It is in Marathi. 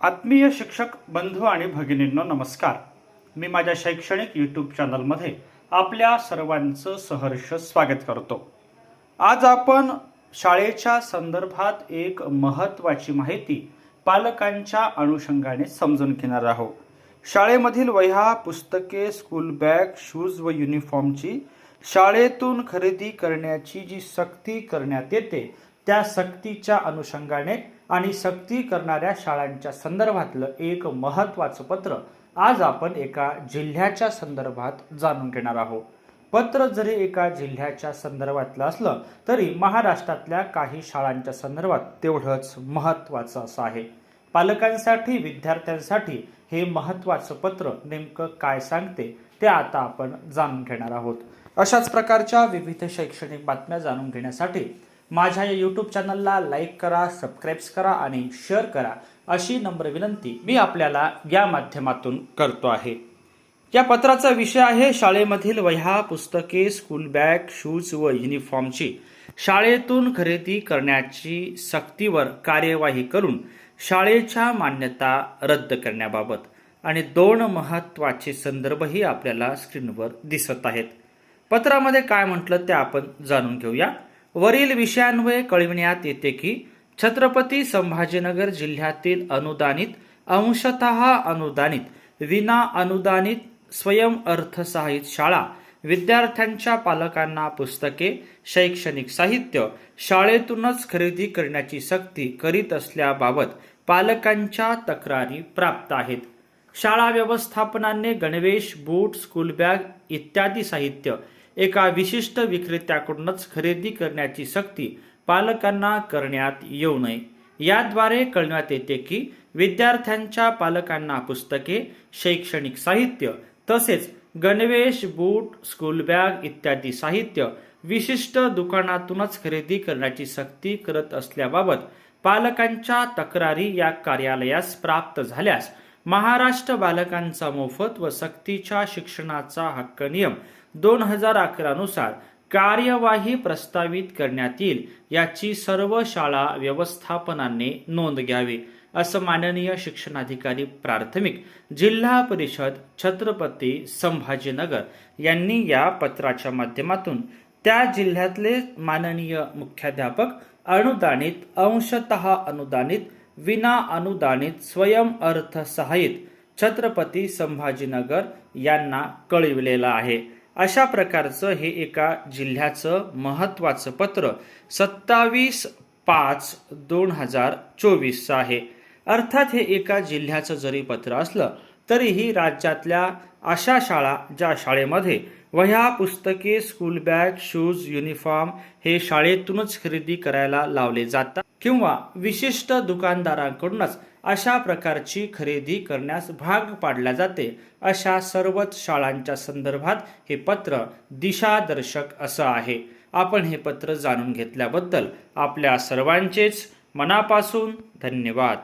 आत्मीय शिक्षक बंधू आणि भगिनींनो नमस्कार. मी माझ्या शैक्षणिक यूट्यूब चॅनलमध्ये आपल्या सर्वांचं सहर्ष स्वागत करतो. आज आपण शाळेच्या संदर्भात एक महत्त्वाची माहिती पालकांच्या अनुषंगाने समजून घेणार आहोत. शाळेमधील वह्या पुस्तके स्कूल बॅग शूज व युनिफॉर्मची शाळेतून खरेदी करण्याची जी सक्ती करण्यात येते त्या सक्तीच्या अनुषंगाने आणि सक्ती करणाऱ्या शाळांच्या संदर्भातलं एक महत्त्वाचं पत्र आज आपण एका जिल्ह्याच्या संदर्भात जाणून घेणार आहोत. पत्र जरी एका जिल्ह्याच्या संदर्भातलं असलं तरी महाराष्ट्रातल्या काही शाळांच्या संदर्भात तेवढंच महत्त्वाचं असं आहे. पालकांसाठी विद्यार्थ्यांसाठी हे महत्त्वाचं पत्र नेमकं काय सांगते ते आता आपण जाणून घेणार आहोत. अशाच प्रकारच्या विविध शैक्षणिक बातम्या जाणून घेण्यासाठी माझ्या या यूट्यूब चॅनलला लाईक करा सबस्क्राईब्स करा आणि शेअर करा अशी नम्र विनंती मी आपल्याला या माध्यमातून करतो आहे. या पत्राचा विषय आहे शाळेमधील वह्या पुस्तके स्कूल बॅग शूज व युनिफॉर्मची शाळेतून खरेदी करण्याची सक्तीवर कार्यवाही करून शाळेच्या मान्यता रद्द करण्याबाबत आणि दोन महत्त्वाचे संदर्भही आपल्याला स्क्रीनवर दिसत आहेत. पत्रामध्ये काय म्हटलं ते आपण जाणून घेऊया. वरील विषयान्वये कळविण्यात येते की छत्रपती संभाजीनगर जिल्ह्यातील अनुदानित अंशतः अनुदानित विना अनुदानित स्वयं अर्थसहाय्यित शाळा विद्यार्थ्यांच्या पालकांना पुस्तके शैक्षणिक साहित्य शाळेतूनच खरेदी करण्याची सक्ती करीत असल्याबाबत पालकांच्या तक्रारी प्राप्त आहेत. शाळा व्यवस्थापनाने गणवेश बूट स्कूल बॅग इत्यादी साहित्य एका विशिष्ट विक्रेत्याकडूनच खरेदी करण्याची सक्ती पालकांना करण्यात येऊ नये. याद्वारे कळण्यात येते की विद्यार्थ्यांच्या पालकांना पुस्तके शैक्षणिक साहित्य तसेच गणवेश बूट स्कूल बॅग इत्यादी साहित्य विशिष्ट दुकानातूनच खरेदी करण्याची सक्ती करत असल्याबाबत पालकांच्या तक्रारी या कार्यालयास प्राप्त झाल्यास महाराष्ट्र बालकांचा मोफत व सक्तीच्या शिक्षणाचा हक्क नियम दोन हजार अकरानुसार कार्यवाही प्रस्तावित करण्यात येईल याची सर्व शाळा व्यवस्थापनाने नोंद घ्यावी असं माननीय शिक्षणाधिकारी प्राथमिक जिल्हा परिषद छत्रपती संभाजीनगर यांनी या पत्राच्या माध्यमातून त्या जिल्ह्यातले माननीय मुख्याध्यापक अनुदानित अंशतः अनुदानित विना अनुदानित स्वयं अर्थसहाय्यित छत्रपती संभाजीनगर यांना कळविलेला आहे. अशा प्रकारचं हे एका जिल्ह्याचं महत्त्वाचं पत्र सत्तावीस पाच दोन हजार चोवीसचं आहे. अर्थात हे एका जिल्ह्याचं जरी पत्र असलं तरीही राज्यातल्या अशा शाळा ज्या शाळेमध्ये वह्या पुस्तके स्कूल बॅग शूज युनिफॉर्म हे शाळेतूनच खरेदी करायला लावले जातात. किंवा विशिष्ट दुकानदारांकडूनच अशा प्रकारची खरेदी करण्यास भाग पाडल्या जाते अशा सर्वच शाळांच्या संदर्भात हे पत्र दिशादर्शक असं आहे. आपण हे पत्र जाणून घेतल्याबद्दल आपल्या सर्वांचेच मनापासून धन्यवाद.